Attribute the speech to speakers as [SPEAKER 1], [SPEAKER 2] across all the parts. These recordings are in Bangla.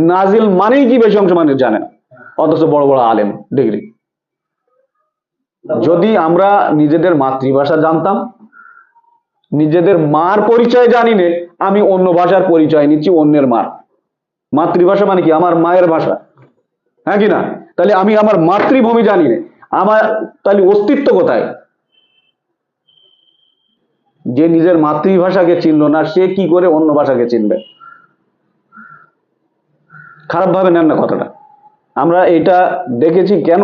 [SPEAKER 1] নাজিল মানেই কি বেশি অংশ মানুষ জানে না? অথচ বড় বড় আলেম, ডিগ্রি। যদি আমরা নিজেদের মাতৃভাষা জানতাম, নিজেদের মার পরিচয় জানি নে, আমি অন্য ভাষার পরিচয় নিচ্ছি অন্যের মার। মাতৃভাষা মানে কি? আমার মায়ের ভাষা। হ্যাঁ কি না? তাহলে আমি আমার মাতৃভূমি জানি না। আমার তাহলে অস্তিত্ব কোথায়? যে নিজের মাতৃভাষাকে চিনল না, সে কি করে অন্য ভাষাকে চিনবে? খারাপ ভাবে নেন না কথাটা। আমরা এটা দেখেছি কেন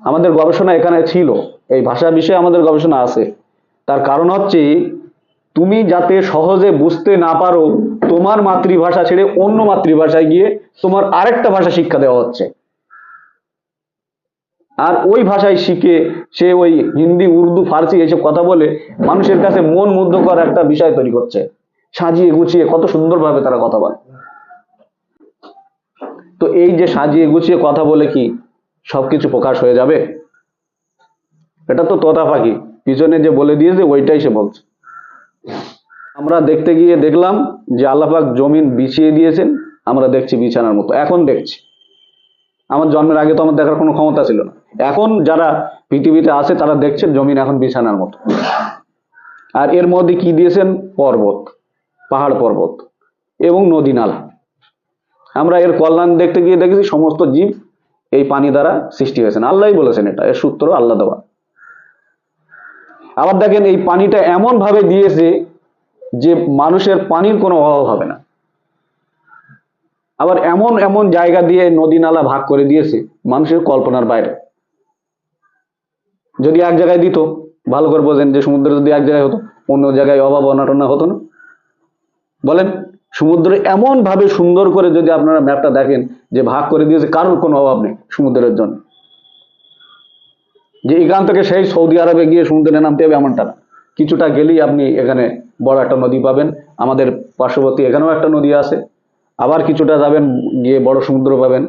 [SPEAKER 1] আমাদের গবেষণা এখানে ছিল। এই ভাষা বিষয়ে আমাদের গবেষণা আছে। তার কারণ হচ্ছে, তুমি যাতে সহজে বুঝতে না পারো, তোমার মাতৃভাষা ছেড়ে অন্য মাতৃভাষায় গিয়ে তোমার আরেকটা ভাষা শিক্ষা দেওয়া হচ্ছে। আর ওই ভাষায় শিখে সে ওই হিন্দি, উর্দু, ফার্সি এইসব কথা বলে মানুষের কাছে মন মুগ্ধ করার একটা বিষয় তৈরি করছে। সাজিয়ে গুছিয়ে কত সুন্দরভাবে তারা কথা বলে। তো এই যে সাজিয়ে গুছিয়ে কথা বলে কি সবকিছু প্রকাশ হয়ে যাবে? এটা তো তোতা পাখি পিছনে যে বলে দিয়েছে, ওইটাই সে বলছে। আমরা দেখতে গিয়ে দেখলাম যে আল্লাপাক জমিন বিছিয়ে দিয়েছেন, আমরা দেখছি বিছানার মতো। এখন দেখছি। আমার জন্মের আগে তো আমার দেখার কোনো ক্ষমতা ছিল না। এখন যারা পৃথিবীতে আছে, তারা দেখছে জমিন এখন বিছানার মতো। আর এর মধ্যে কি দিয়েছেন? পর্বত, পাহাড় পর্বত এবং নদী নালা। আমরা এর কল্যাণ দেখতে গিয়ে দেখেছি, সমস্ত জীব এই পানি দ্বারা সৃষ্টি হয়েছেন। আল্লাহই বলেছেন এটা, এর সূত্র আল্লাহ দেওয়া। আবার দেখেন, এই পানিটা এমন ভাবে দিয়েছে যে মানুষের পানির কোনো অভাব হবে না। আবার এমন এমন জায়গা দিয়ে নদী নালা ভাগ করে দিয়েছে মানুষের কল্পনার বাইরে। যদি এক জায়গায় দিত, ভালো করে বোঝেন যে সমুদ্র যদি এক জায়গায় হতো, অন্য জায়গায় অভাব অনাটনা হতো না। বলেন সমুদ্র এমন ভাবে সুন্দর করে যদি আপনারা ম্যাপটা দেখেন যে ভাগ করে দিয়েছে, কারোর কোনো অভাব নেই সমুদ্রের জন্য। যে এখান থেকে সেই সৌদি আরবে গিয়ে সমুদ্রে নামতে হবে এমনটা না। কিছুটা গেলেই আপনি এখানে বড় একটা নদী পাবেন। আমাদের পার্শ্ববর্তী এখানেও একটা নদী আছে। আবার কিছুটা যাবেন, গিয়ে বড় সমুদ্র পাবেন।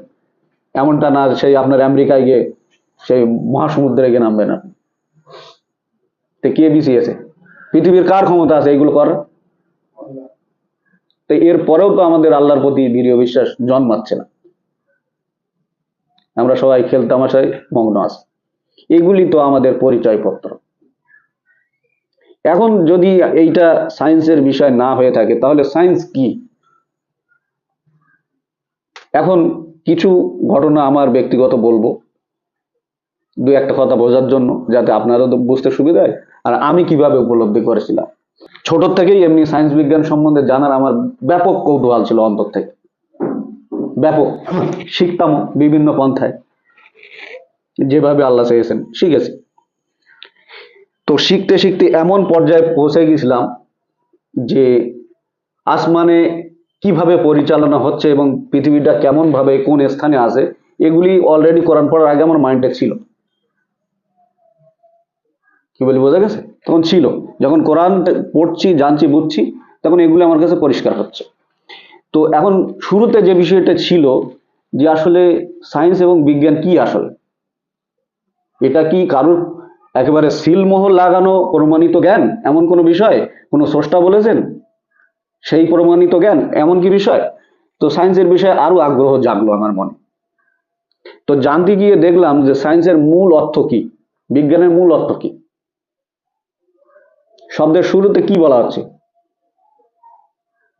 [SPEAKER 1] এমনটা না সেই আপনার আমেরিকায় গিয়ে সেই মহাসমুদ্রে গিয়ে নামবেন আপনি। তো কে বিছিয়েছে পৃথিবীর কার ক্ষমতা আছে? এইগুলো করার তো এর পরেও তো আমাদের আল্লাহর প্রতি দৃঢ় বিশ্বাস জন্মাচ্ছে না। আমরা সবাই খেলতামাশায় মগ্ন আছি। এগুলি তো আমাদের পরিচয়পত্র। এখন যদি এইটা সায়েন্সের বিষয় না হয়ে থাকে, তাহলে সায়েন্স কি? এখন কিছু ঘটনা আমার ব্যক্তিগত বলব। দু একটা কথা বোঝার জন্য, যাতে আপনারও তো বুঝতে সুবিধা হয়। আর আমি কীভাবে উপলব্ধি করেছিলাম? ছোট থেকেই এমনি সায়েন্স বিজ্ঞান সম্বন্ধে জানার আমার ব্যাপক কৌতূহল ছিল অন্তর থেকে। ব্যাপক। শিখতাম বিভিন্ন পন্থায়। যেভাবে আল্লাহ চেয়েছেন, শিখেছি। তো শিখতে শিখতে এমন পর্যায়ে পৌঁছে গেছিলাম যে আসমানে কীভাবে পরিচালনা হচ্ছে এবং পৃথিবীটা কেমন ভাবে কোন স্থানে আছে, এগুলি অলরেডি কোরআন পড়ার আগে আমার মাইন্ডে ছিল। কি বলি, বোঝা গেছে? তখন ছিল। যখন কোরআন পড়ছি, জানছি, বুঝছি, তখন এগুলো আমার কাছে পরিষ্কার হচ্ছে। তো এখন শুরুতে যে বিষয়টা ছিল যে আসলে সায়েন্স এবং বিজ্ঞান কি আসলে? এটা কি কারোর একেবারে সিলমোহর লাগানো প্রমাণিত জ্ঞান? এমন কোনো বিষয়? কোনো স্রষ্টা বলেছেন? সেই প্রমাণিত জ্ঞান? এমন কি বিষয়? তো সায়েন্সের বিষয়ে আরও আগ্রহ জাগলো আমার মনে। তো জানতে গিয়ে দেখলাম যে সায়েন্সের মূল অর্থ কি? বিজ্ঞানের মূল অর্থ কি? শব্দের শুরুতে কি বলা হচ্ছে?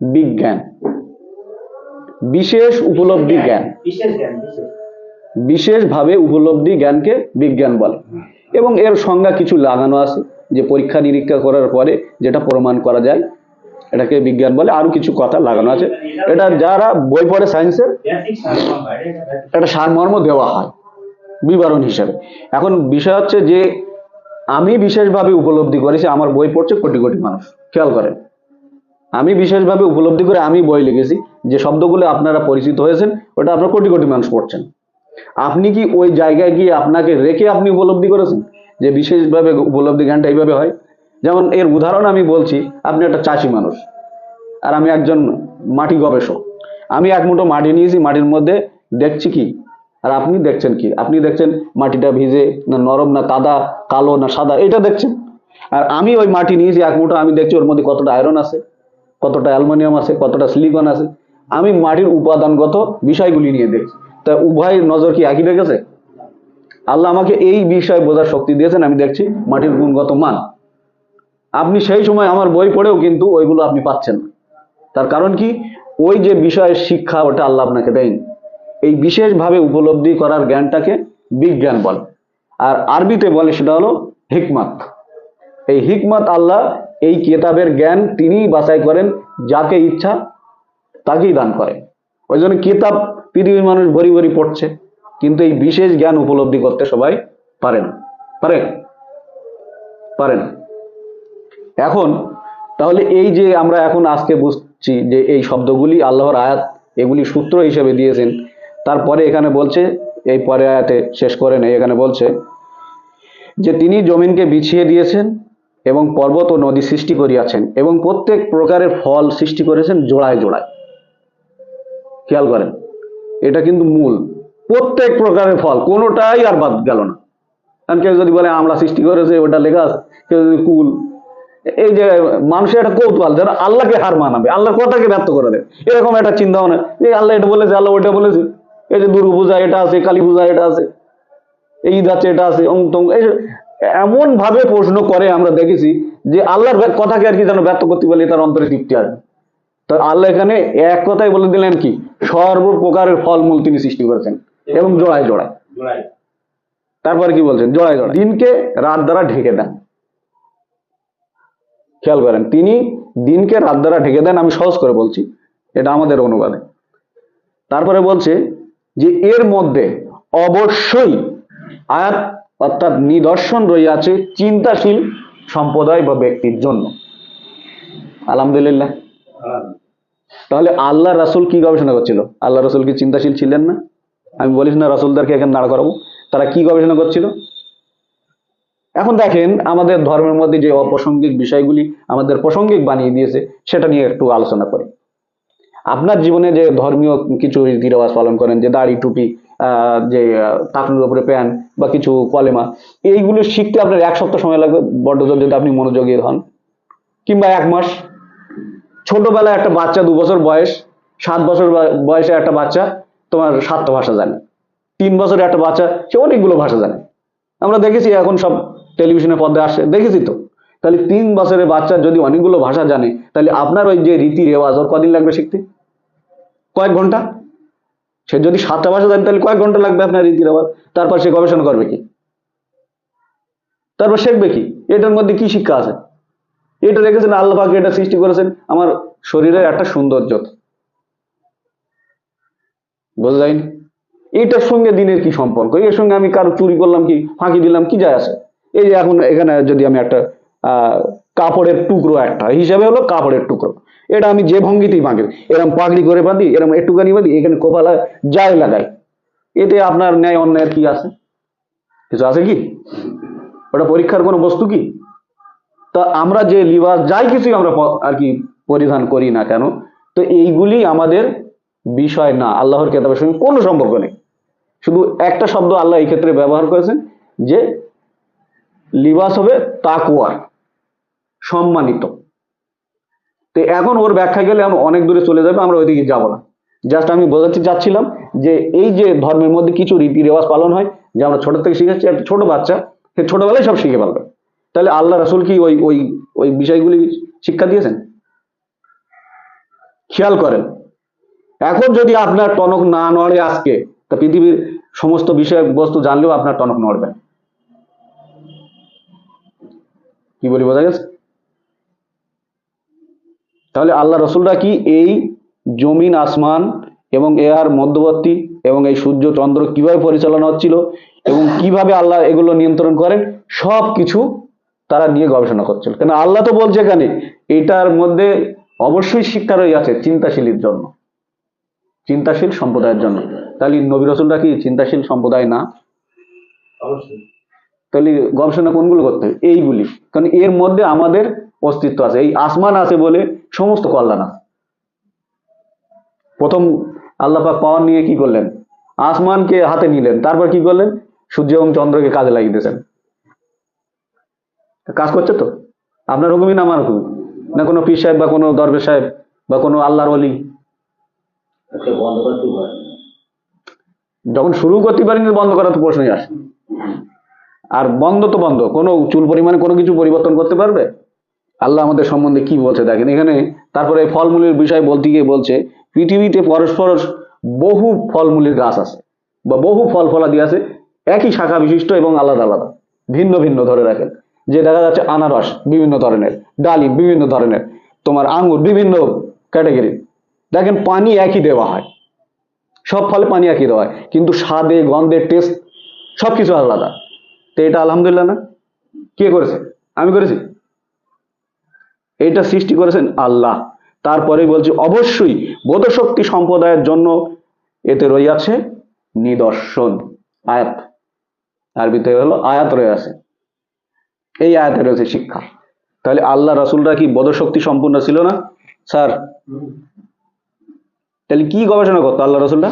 [SPEAKER 1] বিজ্ঞান। বিশেষ উপলব্ধি জ্ঞান।
[SPEAKER 2] বিশেষ জ্ঞান
[SPEAKER 1] বিশেষভাবে উপলব্ধি জ্ঞানকে বিজ্ঞান বলে। এবং এর সংজ্ঞা কিছু লাগানো আছে যে পরীক্ষা নিরীক্ষা করার পরে যেটা প্রমাণ করা যায় এটাকে বিজ্ঞান বলে। আরও কিছু কথা লাগানো আছে। এটা যারা বই পড়ে সায়েন্সের
[SPEAKER 2] এটা
[SPEAKER 1] একটা সারমর্ম দেওয়া হয় বিবরণ হিসাবে। এখন বিষয় হচ্ছে যে আমি বিশেষভাবে উপলব্ধি করেছি আমার বই পড়ছে, কোটি কোটি মানুষ। খেয়াল করেন। আমি বিশেষভাবে উপলব্ধি করে আমি বই লিখেছি, যে শব্দগুলো আপনারা পরিচিত হয়েছেন, ওটা আপনার কোটি কোটি মানুষ পড়ছেন। আপনি কি ওই জায়গায় গিয়ে আপনাকে রেখে আপনি উপলব্ধি করেছেন? যে বিশেষভাবে উপলব্ধি জ্ঞানটা এইভাবে হয়? যেমন এর উদাহরণ আমি বলছি, আপনি একটা চাষি মানুষ, আর আমি একজন মাটি গবেষক। আমি এক মুঠো মাটি নিয়েছি, মাটির মধ্যে দেখছি কি আর আপনি দেখছেন কি? আপনি দেখছেন মাটিটা ভিজে না নরম, না কাদা, কালো, না সাদা, এটা দেখছেন। আর আমি ওই মাটি নিয়েছি এক মুঠো আমি দেখছি ওর মধ্যে কতটা আয়রন আছে, কতটা অ্যালুমিনিয়াম আছে, কতটা সিলিকন আছে, আমি মাটির উপাদানগত বিষয়গুলি নিয়ে দেখছি। তা উভয় নজর কি একই রেখেছে? আল্লাহ আমাকে এই বিষয় বোঝার শক্তি দিয়েছেন, আমি দেখছি মাটির গুণগত মান। আপনি সেই সময় আমার বই পড়েও কিন্তু ওইগুলো আপনি পাচ্ছেন তার কারণ কি? ওই যে বিষয়ের শিক্ষা ওটা আল্লাহ আপনাকে দেয়নি। এই বিশেষভাবে উপলব্ধি করার জ্ঞানটাকে বিজ্ঞান বলে। আর আরবিতে বলে সেটা হলো হিকমাত। এই হিকমত আল্লাহ এই কেতাবের জ্ঞান তিনিই বাছাই করেন, যাকে ইচ্ছা তাকেই দান করে। ওই জন্য কিতাব পৃথিবীর মানুষ ভরি ভরি পড়ছে, কিন্তু এই বিশেষ জ্ঞান উপলব্ধি করতে সবাই পারে না পারে পারে না এখন, তাহলে এই যে আমরা এখন আজকে বুঝছি যে এই শব্দগুলি আল্লাহর আয়াত, এগুলি সূত্র হিসেবে দিয়েছেন তারপরে এখানে বলছে, এই পরে আয়াতে শেষ করে নেই, এখানে বলছে যে তিনি জমিনকে বিছিয়ে দিয়েছেন এবং পর্বত ও নদী সৃষ্টি করিয়াছেন এবং প্রত্যেক প্রকারের ফল সৃষ্টি করেছেন জোড়ায় জোড়ায়। খেয়াল করেন, এটা কিন্তু মূল। প্রত্যেক প্রকারের ফল, কোনোটাই আর বাদ গেল না। কারণ কেউ যদি বলে আমরা সৃষ্টি করেছে, ওটা লেখা কেউ যদি কুল, এই যে মানুষের একটা কৌতূহল যেন আল্লাহকে হার মানাবে, আল্লাহর কথাকে ব্যর্থ করে দেয় এরকম একটা চিন্তা ভাবনা এই আল্লাহ এটা বলেছে, আল্লাহ ওইটা বলেছে। এই যে দুর্গা পূজা এটা আছে কালী পূজা এটা আছে এই ঈদ আছে এটা আছে এমন ভাবে প্রশ্ন করে আমরা দেখেছি যে আল্লাহর কথাকে আর কি যেন ব্যর্থ করতে পারলে তার অন্তরে তৃপ্তি আসবে তো আল্লাহ এখানে এক কথাই বলে দিলেন কি সর্বপ্রকারের ফলমূল তিনি সৃষ্টি করেছেন এবং জোড়ায়। জোড়ায়। তারপরে কি বলছেন? জোড়ায় জোড়ায়। দিনকে রাত দ্বারা ঢেকে দেন। খেয়াল করেন তিনি দিনকে রাত দ্বারা ঢেকে দেন আমি সহজ করে বলছি এটা আমাদের অনুবাদে। তারপরে বলছে যে এর মধ্যে অবশ্যই আয়াত অর্থাৎ নিদর্শন রইয়াছে চিন্তাশীল সম্প্রদায় বা ব্যক্তির জন্য। আলহামদুলিল্লাহ। তাহলে আল্লাহ রাসূল কি গবেষণা করছিল? আল্লাহ রাসূল কি চিন্তাশীল ছিলেন না? আমি বলিস না, রাসূলদারকে এখানে দাঁড় করাবো। তারা কি গবেষণা করছিল? এখন দেখেন, আমাদের ধর্মের মধ্যে যে অপ্রাসঙ্গিক বিষয়গুলি আমাদের প্রাসঙ্গিক বানিয়ে দিয়েছে, সেটা নিয়ে একটু আলোচনা করি। আপনার জীবনে যে ধর্মীয় কিছু রীতি রেওয়াজ পালন করেন, যে দাড়ি টুপি যে টাকনুর উপরে প্যান্ট বা কিছু কলেমা, এইগুলো শিখতে আপনার এক সপ্তাহ সময় লাগবে? বড্ড জোর যদি আপনি মনোযোগী হন। কিংবা এক মাস। ছোটবেলায় একটা বাচ্চা, দু বছর বয়স, সাত বছর বয়সে একটা বাচ্চা, তোমার সাতটা ভাষা জানে। তিন বছরের একটা বাচ্চা, সে অনেকগুলো ভাষা জানে। আমরা দেখেছি এখন সব টেলিভিশনের পর্দায় আসে। দেখেছি তো? তাহলে তিন বছরের বাচ্চা যদি অনেকগুলো ভাষা জানে, তাহলে আপনার ওই যে রীতি রেওয়াজ, ওর কদিন লাগবে শিখতে? কয়েক ঘণ্টা? সে যদি সাতটা ভাষা জানে, তাহলে কয়েক ঘণ্টা লাগবে আপনার রীতি রেওয়াজ। তারপর সে গবেষণা করবে কি? তারপর শিখবে কি? এটার মধ্যে কি শিক্ষা আছে? এটা রেখেছেন আল্লাহ পাক, এটা সৃষ্টি করেছেন আমার শরীরের একটা সৌন্দর্য। বোঝা যায়নি? এটার সঙ্গে দিনের কি সম্পর্ক? এর সঙ্গে আমি কারও চুরি করলাম কি, ফাঁকি দিলাম, কি যায় আসে এই যে এখন এখানে যদি আমি একটা কাপড়ের টুকরো একটা। হিসাবে হলো কাপড়ের টুকরো। এটা আমি যে ভঙ্গিতেই বাঁধি এরকম পাগড়ি করে বাঁধি এরকম একটুখানি বাঁধি, এখানে কোপালা যায় লাগাই। এতে আপনার ন্যায় অন্যায়ের কি আছে? কিছু আছে কি? ওটা পরীক্ষার কোনো বস্তু কি? তা আমরা যে লিবাস, যাই কিছুই আমরা আর কি পরিধান করি না কেন, তো এইগুলি আমাদের বিষয় না। আল্লাহর কেতাবের সঙ্গে কোনো সম্পর্ক নেই। শুধু একটা শব্দ আল্লাহ এই ক্ষেত্রে ব্যবহার করেছেন যে, লিবাস হবে তাকুয়ার। সম্মানিত। তো এখন ওর ব্যাখ্যা গেলে অনেক দূরে চলে যাবে, আমরা ওইদিকে যাব না। জাস্ট আমি বোঝাতে চাচ্ছিলাম যে এই যে ধর্মের মধ্যে কিছু রীতি রেওয়াজ পালন হয়, যে আমরা ছোট থেকে শিখেছি, একটা ছোট বাচ্চা, সে ছোটবেলায় সব শিখে পারবে তাহলে আল্লাহ রাসূল কি ওই ওই ওই বিষয়গুলি শিক্ষা দিয়েছেন? খেয়াল করেন। এখন যদি আপনার টনক না নড়ে আজকে, তা পৃথিবীর সমস্ত বিষয় বস্তু জানলেও আপনার টনক নড়বে কি বলি, বোঝা গেছে? তাহলে আল্লাহ রসুলরা কি? এই জমিন আসমান এবং এর মধ্যবর্তী এবং এই সূর্য চন্দ্র কীভাবে পরিচালনা হচ্ছিল এবং কীভাবে আল্লাহ এগুলো নিয়ন্ত্রণ করেন সব কিছু তারা নিয়ে গবেষণা করছিল। কেন আল্লাহ তো বলছে এখানে এটার মধ্যে অবশ্যই শিক্ষা রয়ে আছে চিন্তাশীলের জন্য চিন্তাশীল সম্প্রদায়ের জন্য। তাহলে নবী রসুলরা কি চিন্তাশীল সম্প্রদায় না? তাহলে গবেষণা কোনগুলো করতে হবে? এইগুলি। কারণ এর মধ্যে আমাদের অস্তিত্ব আছে। এই আসমান আছে বলে সমস্ত কল্যাণ আছে প্রথম আল্লাপাক পাওয়ার নিয়ে কি করলেন? আসমানকে হাতে নিলেন। তারপর কি করলেন? সূর্য এবং চন্দ্রকে কাজে লাগিয়ে দিয়েছেন। কাজ করছে তো? আপনার হুকুমই না আমার হুকুম? না কোনো পীর সাহেব বা কোনো দরবেশ সাহেব বা কোনো আল্লাহর অলি যখন শুরু করতে পারিনি বন্ধ করার তো প্রশ্নই আসে। আর বন্ধ তো বন্ধ। কোনো চুল পরিমাণে কোনো কিছু পরিবর্তন করতে পারবে? আল্লাহ আমাদের সম্বন্ধে কি বলছে দেখেন, এখানে তারপরে ফলমূলের বিষয় বলতে গিয়ে বলছে, পৃথিবীতে পরস্পর বহু ফলমূলের গাছ আছে, বা বহু ফল ফলাদি আছে, একই শাখা বিশিষ্ট এবং আলাদা আলাদা, ভিন্ন ভিন্ন ধরে রাখেন। যে দেখা যাচ্ছে আনারস বিভিন্ন ধরনের, ডালিম বিভিন্ন ধরনের, তোমার আঙুর বিভিন্ন ক্যাটাগরি দেখেন পানি একই দেওয়া হয়, সব ফলে পানি একই দেওয়া হয়, কিন্তু স্বাদে, গন্ধে টেস্ট সব কিছু আলাদা। তো এটা আলহামদুলিল্লাহ না? কে করেছে? আমি করেছি? এটা সৃষ্টি করেছেন আল্লাহ। তারপরে বলছি, অবশ্যই বোধশক্তি সম্প্রদায়ের জন্য এতে রইয়াছে নিদর্শন, আয়াত। আরবিতে হলো আয়াত রয়ে আছে। এই আয়াতে রয়েছে শিক্ষা। তাহলে আল্লাহ রসুলরা কি বোধশক্তি সম্পূর্ণ ছিল না? স্যার, তাহলে কি গবেষণা করতো আল্লাহ রসুলরা?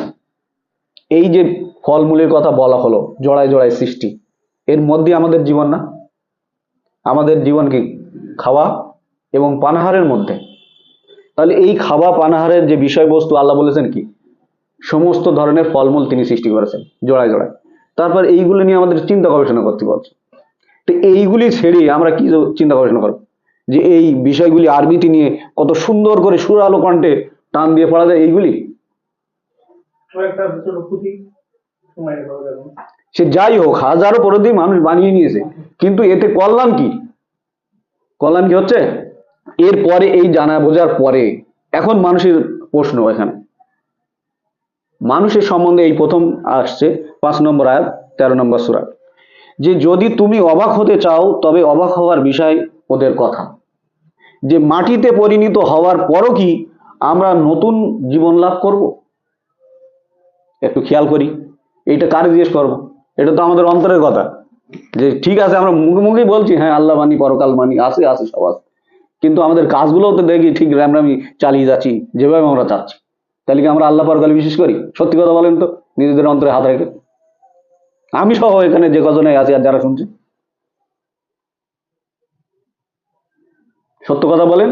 [SPEAKER 1] এই যে ফলমূলের কথা বলা হলো, জড়ায় জড়ায় সৃষ্টি, এর মধ্যে আমাদের জীবন না? আমাদের জীবন কি খাওয়া? এবং পানাহারের মধ্যে। তাহলে এই খাওয়া পানাহারের যে বিষয়বস্তু আল্লাহ বলেছেন কি? সমস্ত ধরনের ফলমূল তিনি সৃষ্টি করেছেন, জোড়ায় জোড়ায়। তারপর এইগুলো নিয়ে আমাদের চিন্তা গবেষণা করতে বলছে। তো এইগুলি ছেড়ে আমরা কি চিন্তা গবেষণা করব? যে এই বিষয়গুলি আরবিতে নিয়ে কত সুন্দর করে সুর আলো কণ্ঠে টান দিয়ে পড়া যায় এইগুলি? সে যাই হোক, হাজারো পরিধি মানুষ বানিয়ে নিয়েছে, কিন্তু এতে কল্যাণ কি? কল্যাণ কি হচ্ছে? এরপরে এই জানা বোঝার পরে এখন মানুষের প্রশ্ন এখানে। মানুষের সম্বন্ধে এই প্রথম আসছে পাঁচ নম্বর আয়াত, তেরো নম্বর সুরা। যে যদি তুমি অবাক হতে চাও, তবে অবাক হওয়ার বিষয় ওদের কথা। যে মাটিতে পরিণত হওয়ার পরও কি আমরা নতুন জীবন লাভ করব? একটু খেয়াল করি এটা কার জিজ্ঞেস করব? এটা তো আমাদের অন্তরের কথা। যে ঠিক আছে, আমরা মুখে মুখেই বলছি হ্যাঁ আল্লাহ মানি পরকাল মানি আছে আছে সব আছে কিন্তু আমাদের কাজগুলোও তো দেখি ঠিক র্যামরামি চালিয়ে যাচ্ছি, যেভাবে আমরা চাচ্ছি। তাহলে কি আমরা আল্লাহ পরকালে বিশেষ করি? সত্যি কথা বলেন তো, নিজেদের অন্তরে হাত রেখে। আমি সহ এখানে যে কজনে আছি আর যারা শুনছে। সত্য কথা বলেন?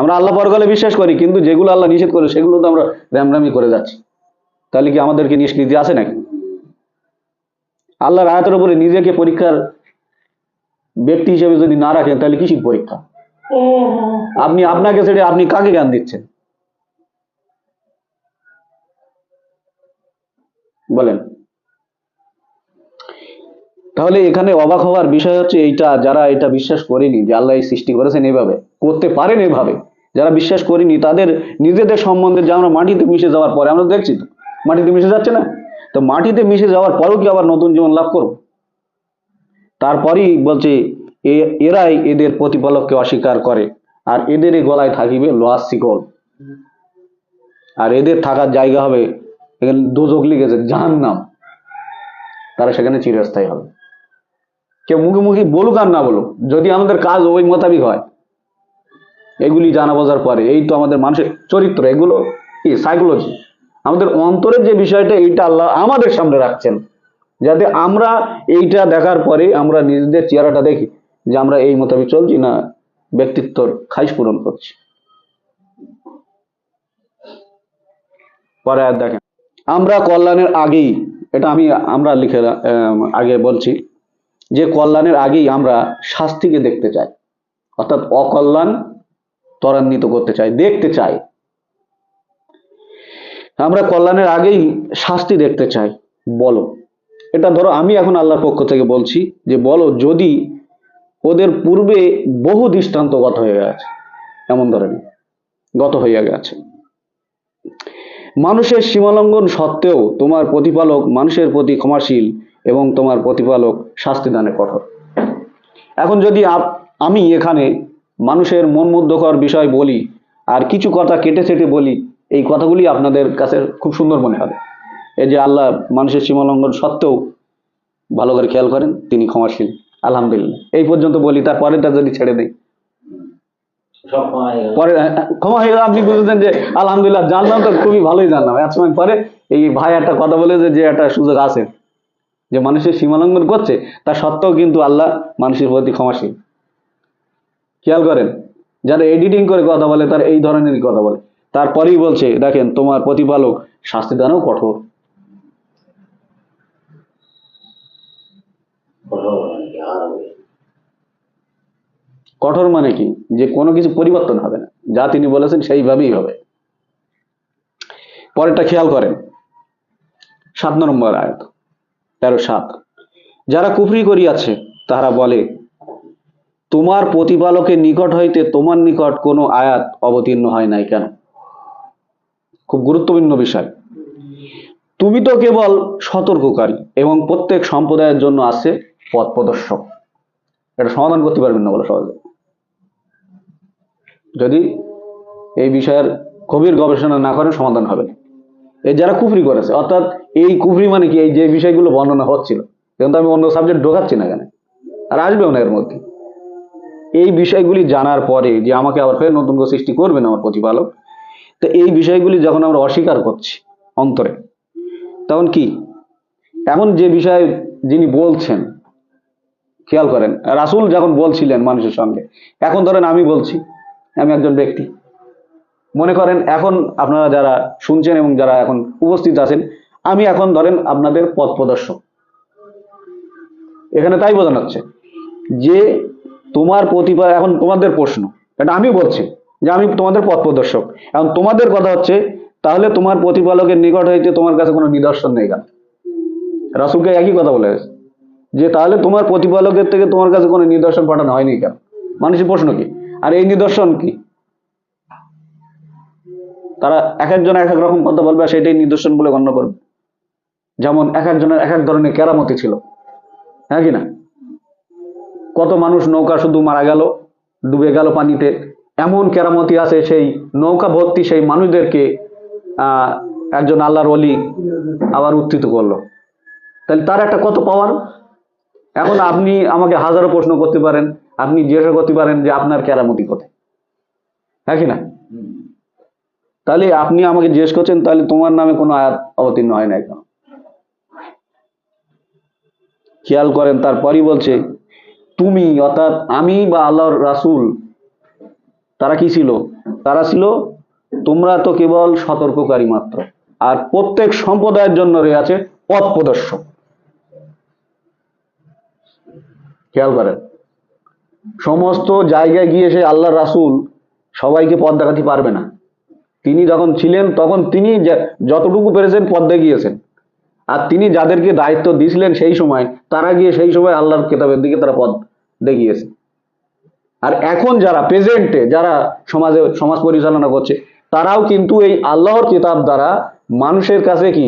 [SPEAKER 1] আমরা আল্লাহ পরকালে বিশ্বাস করি, কিন্তু যেগুলো আল্লাহ নিষেধ করে, সেগুলো তো আমরা র্যামরামি করে যাচ্ছি। তাহলে কি আমাদেরকে নিষ্কৃতি আছে নাকি? আল্লাহর আয়াতের উপরে নিজেকে পরীক্ষার ব্যক্তি হিসেবে যদি না রাখেন, তাহলে কিসির পরীক্ষা? আপনি আপনাকে ছেড়ে আপনি কাকে জ্ঞান দিচ্ছেন? বলেন। তাহলে এখানে অবাক হওয়ার বিষয় হচ্ছে এইটা, যারা এটা বিশ্বাস করেনি যে আল্লাহ সৃষ্টি করেছেন এভাবে, করতে পারেন এভাবে। যারা বিশ্বাস করেনি, তাদের নিজেদের সম্বন্ধে যে আমরা মাটিতে মিশে যাওয়ার পরে, আমরা দেখছি তো, মাটিতে মিশে যাচ্ছে না? তো মাটিতে মিশে যাওয়ার পরেও কি আবার নতুন জীবন লাভ করব? তারপরেই বলছে এরাই এদের প্রতিপালককে অস্বীকার করে, আর এদেরই গলায় থাকিবে লোহার শিকল। আর এদের থাকার জায়গা হবে এখানে দুযোগ লিখেছে, জাহান্নাম। তারা সেখানে চিরস্থায়ী হবে। কেউ মুখে মুখে বলুক আর না বলুক, যদি আমাদের কাজ ওই মোতাবিক হয়, এগুলি জানা বোঝার পরে, এই তো আমাদের মানুষের চরিত্র, এগুলো কি? সাইকোলজি আমাদের অন্তরের যে বিষয়টা, এইটা আল্লাহ আমাদের সামনে রাখছেন। যাতে আমরা এইটা দেখার পরে আমরা নিজেদের চেহারাটা দেখি যে আমরা এই মোতাবেক চলছি না ব্যক্তিত্বর খাইশ পূরণ করছি। পরে আর দেখেন। আমরা কল্যাণের আগেই, এটা আমি, আমরা লিখে আগে বলছি যে কল্যাণের আগেই আমরা শাস্তিকে দেখতে চাই। অর্থাৎ অকল্যাণ ত্বরান্বিত করতে চাই, দেখতে চাই। আমরা কল্যাণের আগেই শাস্তি দেখতে চাই, বলো। এটা ধরো আমি এখন আল্লাহর পক্ষ থেকে বলছি যে বলো যদি ওদের পূর্বে বহু দৃষ্টান্ত গত হয়ে গেছে, এমন ধরনের, গত হয়ে গেছে। মানুষের সীমালঙ্ঘন সত্ত্বেও তোমার প্রতিপালক মানুষের প্রতি ক্ষমাশীল এবং তোমার প্রতিপালক শাস্তি দানে কঠোর। এখন যদি আমি এখানে মানুষের মন মুগ্ধকর বিষয় বলি আর কিছু কথা কেটে সেটে বলি, এই কথাগুলি আপনাদের কাছে খুব সুন্দর মনে হবে। এই যে আল্লাহ মানুষের সীমালঙ্ঘন সত্ত্বেও ভালো করে খেয়াল করেন তিনি ক্ষমাশীল। আলহামদুলিল্লাহ। এই পর্যন্ত বলি তার পরেরটা যদি ছেড়ে দেই।
[SPEAKER 3] সব ক্ষমা হয়ে
[SPEAKER 1] পরে ক্ষমা হয়ে আপনি বুঝেছেন যে আলহামদুলিল্লাহ জানলাম তো খুবই ভালোই জানলাম। এক সময় পরে এই ভাই একটা কথা বলে যে একটা সুযোগ আছে যে মানুষের সীমালঙ্ঘন করছে তা সত্ত্বেও কিন্তু আল্লাহ মানুষের প্রতি ক্ষমাশীল। খেয়াল করেন যারা এডিটিং করে কথা বলে তার এই ধরনেরই কথা বলে। তারপরেই বলছে দেখেন তোমার প্রতিপালক শাস্তি দানও কঠোর
[SPEAKER 3] নাকি আর হবে
[SPEAKER 1] কঠোর মানে কি? যে কোনো কিছু পরিবর্তন হবে না। যা তিনি বলেছেন সেইভাবেই হবে। পরেরটা খেয়াল করেন। সাত নম্বর আয়াত। তেরো সাত। যারা কুফরি করিয়াছে তারা বলে, তোমার প্রতিপালকের নিকট হইতে তোমার নিকট কোনো আয়াত অবতীর্ণ হয় নাই কেন? খুব গুরুত্বপূর্ণ বিষয়। তুমি তো কেবল সতর্ককারী এবং প্রত্যেক সম্প্রদায়ের জন্য আছে পথ প্রদর্শক। এটা সমাধান করতে পারবেন না বলে সহজে। যদি এই বিষয়ের গভীর গবেষণা না করে সমাধান হবে না। এই যারা কুফরি করেছে, অর্থাৎ এই কুফরি মানে কি? এই যে বিষয়গুলো বর্ণনা হচ্ছিল কিন্তু আমি অন্য সাবজেক্ট ঢোকাচ্ছি না কেন আর আসবেও না এর মধ্যে। এই বিষয়গুলি জানার পরে যে আমাকে আবার ফের নতুন করে সৃষ্টি করবেন আমার প্রতিপালক, তো এই বিষয়গুলি যখন আমরা অস্বীকার করছি অন্তরে, তখন কি? এখন যে বিষয় যিনি বলছেন, খেয়াল করেন, রাসুল যখন বলছিলেন মানুষের সঙ্গে, এখন ধরেন আমি বলছি আমি একজন ব্যক্তি। মনে করেন এখন আপনারা যারা শুনছেন এবং যারা এখন উপস্থিত আছেন, আমি এখন ধরেন আপনাদের পথ প্রদর্শক। এখানে তাই বোঝানো হচ্ছে যে তোমার প্রতিভা এখন তোমাদের প্রশ্ন। এটা আমি বলছি যে আমি তোমাদের পথ প্রদর্শক। এখন তোমাদের কথা হচ্ছে, তাহলে তোমার প্রতিপালকের নিকট হইতে তোমার কাছে কোনো নিদর্শন নেই কেন? রাসুলকে একই কথা বলে যে তাহলে তোমার প্রতিপালকের থেকে তোমার কাছে কোনো নিদর্শন পাঠানো হয়নি কেন? মানুষের প্রশ্ন কি? আর এই নিদর্শন কি? তারা এক একজন এক এক রকম কথা বলবে আর সেটাই নিদর্শন বলে গণ্য করবে। যেমন এক একজনের এক এক ধরনের কেরামতি ছিল। হ্যাঁ কি না? কত মানুষ নৌকা শুধু মারা গেল, ডুবে গেল পানিতে। এমন কেরামতি আছে সেই নৌকা ভর্তি সেই মানুষদেরকে একজন আল্লাহর অলি আবার উত্থিত করল। তাহলে তার একটা কত পাওয়ার এখন আপনি আমাকে হাজারো প্রশ্ন করতে পারেন। আপনি জিজ্ঞাসা করতে পারেন যে আপনার কেরামতি কোথায়? হ্যাঁ কি না? তাহলে আপনি আমাকে জিজ্ঞেস করছেন, তাহলে তোমার নামে কোনো আয়াত অবতীর্ণ হয় না কেন? খেয়াল করেন, তারপরই বলছে, তুমি অর্থাৎ আমি বা আল্লাহর রাসূল, তারা কি ছিল? তারা ছিল, তোমরা তো কেবল সতর্ককারী মাত্র, আর প্রত্যেক সম্প্রদায়ের জন্য রয়েছে পথ প্রদর্শক। খেয়াল করেন। সমস্ত জায়গায় গিয়ে সে আল্লাহর রাসূল সবাইকে পথ দেখাতে পারবে না। তিনি যখন ছিলেন, তখন তিনি যতটুকু পেরেছেন পথ দেখিয়েছেন। আর তিনি যাদেরকে দায়িত্ব দিয়েছিলেন সেই সময়, তারা গিয়ে সেই সময় আল্লাহর কেতাবের দিকে তারা পথ দেখিয়েছে। আর এখন যারা প্রেজেন্টে যারা সমাজে, সমাজ পরিচালনা করছে, তারাও কিন্তু এই আল্লাহর কিতাব দ্বারা মানুষের কাছে কি?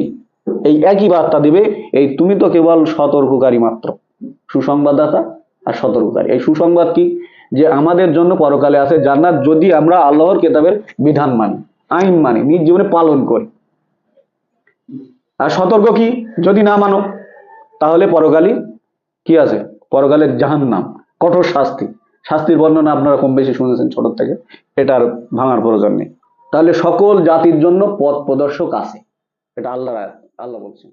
[SPEAKER 1] এই একই বার্তা দিবে, এই তুমি তো কেবল সতর্ককারী মাত্র। সুসংবাদদাতা আর সতর্ককারী। এই সুসংবাদ কি? যে আমাদের জন্য পরকালে আছে জান্নাত যদি আমরা আল্লাহর কিতাবের বিধান মানি, আইন মানি, নিজ জীবনে পালন করি। আর সতর্ক কি? যদি না মানো, তাহলে পরকালই কি আছে? পরকালের জাহান্নাম, কঠোর শাস্তি। শাস্তির বর্ণনা আপনারা কম বেশি শুনেছেন ছোট থেকে এটার ভাঙার প্রয়োজন নেই। তাহলে সকল জাতির জন্য পথ প্রদর্শক আছে। এটা আল্লাহ আল্লাহ বলছেন।